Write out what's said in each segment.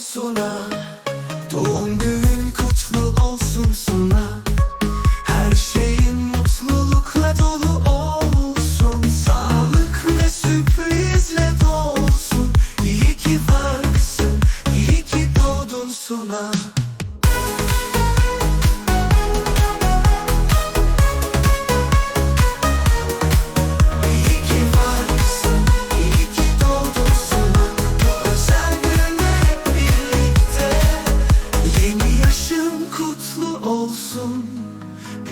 Suna. Doğum günün kutlu olsun Suna. Her şeyin mutlulukla dolu olsun. Sağlık ve sürprizle dolsun. İyi ki varsın, iyi ki doğdun Suna olsun.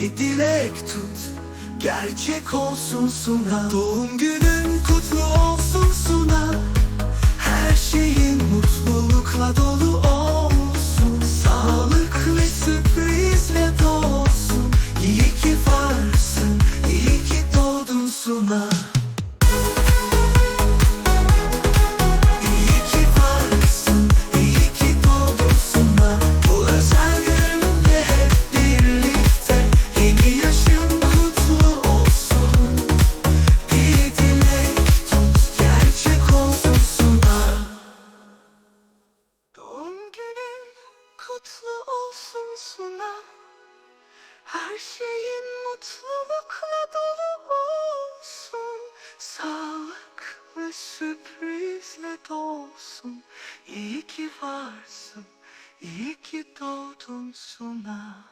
Bir dilek tut Gerçek olsun Suna Doğum günün kutlu olsun tatlı olsun suna. Her şeyin mutlulukla dolu olsun. Sağlık ve sürprizle dolsun. İyi ki varsın, iyi ki doğdun suna.